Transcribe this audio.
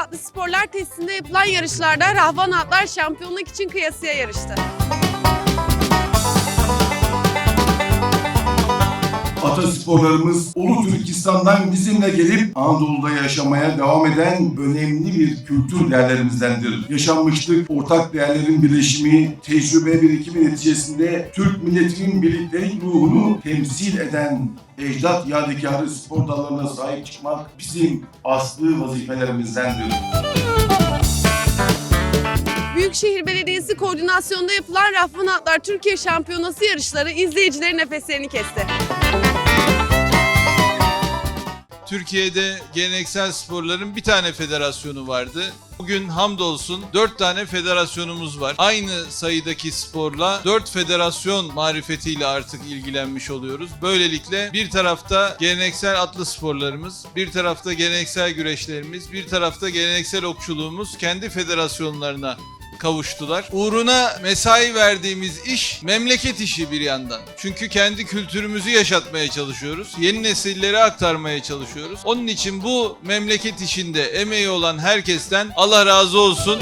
atlı sporlar tesisinde yapılan yarışlarda Rahvan atlar şampiyonluk için kıyasıya yarıştı. Atasporlarımız Ulu Türkistan'dan bizimle gelip Anadolu'da yaşamaya devam eden önemli bir kültür değerlerimizdendir. Yaşanmışlık, ortak değerlerin birleşimi, tecrübe birikimi neticesinde Türk milletinin birliktelik ruhunu temsil eden ecdat yadigarı spor dallarına sahip çıkmak bizim aslı vazifelerimizdendir. Büyükşehir Belediyesi koordinasyonunda yapılan Rahvan Atlar Türkiye Şampiyonası yarışları izleyicilerin nefeslerini kesti. Türkiye'de geleneksel sporların bir tane federasyonu vardı. Bugün hamdolsun 4 tane federasyonumuz var. Aynı sayıdaki sporla 4 federasyon marifetiyle artık ilgilenmiş oluyoruz. Böylelikle bir tarafta geleneksel atlı sporlarımız, bir tarafta geleneksel güreşlerimiz, bir tarafta geleneksel okçuluğumuz kendi federasyonlarına kavuştular. Uğruna mesai verdiğimiz iş memleket işi bir yandan. Çünkü kendi kültürümüzü yaşatmaya çalışıyoruz. Yeni nesillere aktarmaya çalışıyoruz. Onun için bu memleket işinde emeği olan herkesten Allah razı olsun.